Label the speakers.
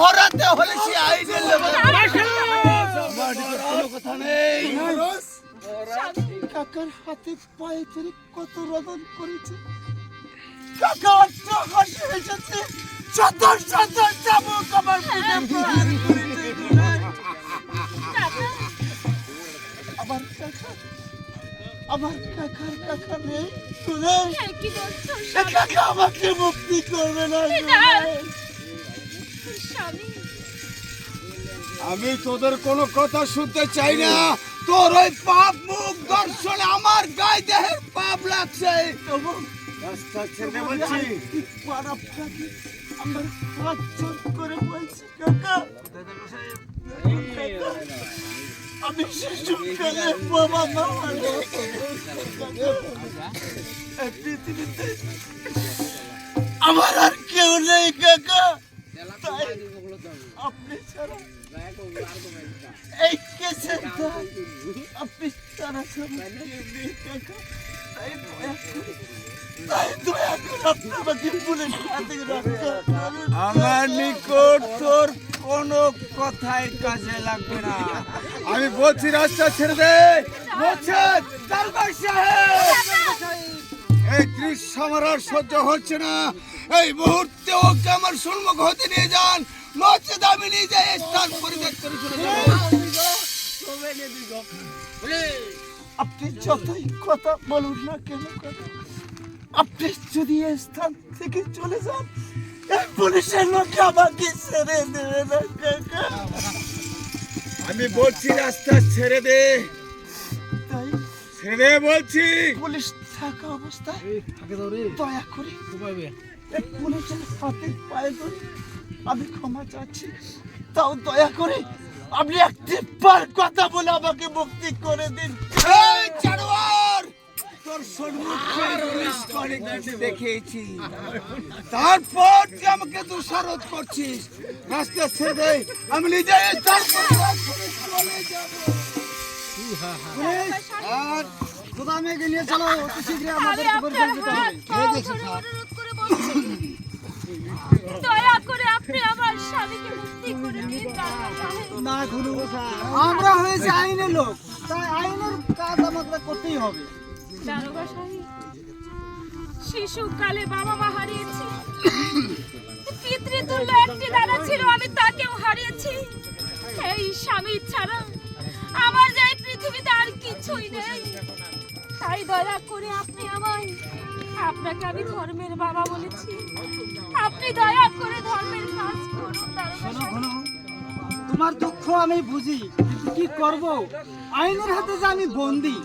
Speaker 1: হরাতে হলে সে আইনের কোনো কথা নেই কাকার হাতে পায়ে ধরে কত রদন করেছে। কাকা অট্ট হাসি এসেছে। শত শত চাবুক আমার পিঠে। প্রহার করেছে আমার কাকা আমার কাকার কাকা নেই। এ কাকা আমাকে মুক্তি করবে না। আমি তোদের কোনো কথা শুনতে চাই না। তোর ওই পাপ মুখ দর্শনে আমার গায়ে দেহের পাপ লাগছে। রাস্তা ছেড়ে বলছি। আমার হাত করে আমি শিশুকালে বাবা মা আমার আর কেউ নেই।
Speaker 2: আমার নিকট তোর কোনো কথাই কাজে লাগবে না।
Speaker 1: আমি বলছি, রাস্তা ছেড়ে দে। এই দৃশ্য আমার আর সহ্য হচ্ছে না। এই মুহূর্তে ওকে আমার সম্মুখ হতে নিয়ে যান। নচেত আমি নিজে স্থান পরিত্যাগ করে চলে যাব। আপনি যতই কথা বলুন না কেন কথা। আপনি যদি এই স্থান থেকে চলে যান এই পুলিশের লোক আমাকে ছেড়ে দেবে না কাকা।
Speaker 2: আমি বলছি রাস্তা ছেড়ে দে।
Speaker 1: তাই?
Speaker 2: ছেড়ে দে বলছি।
Speaker 1: পুলিশ থাকা অবস্থায় দয়া করে এই পুলিশের হাতে পায়ে ধরে আমি ক্ষমা চাচ্ছি। তাও দয়া করে আপনি একটি বার কথা বলে আমাকে মুক্তি করে দিন। এই জানোয়ার! তোর পুলিশ অনেক দেখেছি। তারপর তুই আমাকে দোষারোপ করছিস। রাস্তা ছেড়ে আমি নিজে তারপর চলে যাব। আর চলো। অতি
Speaker 3: করে দয়া করে আপনি আমার স্বামীকে
Speaker 2: না আমরা হয়েছে আইনের লোক। তাই আইনের কাজ আমাদের করতেই হবে।
Speaker 3: শিশুকালে বাবা মা হারিয়েছি। পিতৃতুল্য একটি দাদা ছিল আমি তাকেও হারিয়েছি। এই স্বামী ছাড়া আমার যে পৃথিবীতে আর কিছুই নেই। তাই দয়া করে আপনি আমায় আপনাকে আমি ধর্মের বাবা বলেছি। আপনি দয়া করে ধর্মের কাজ করুন।
Speaker 2: তোমার দুঃখ আমি বুঝি কি করব? আইনের হাতে যে আমি বন্দি।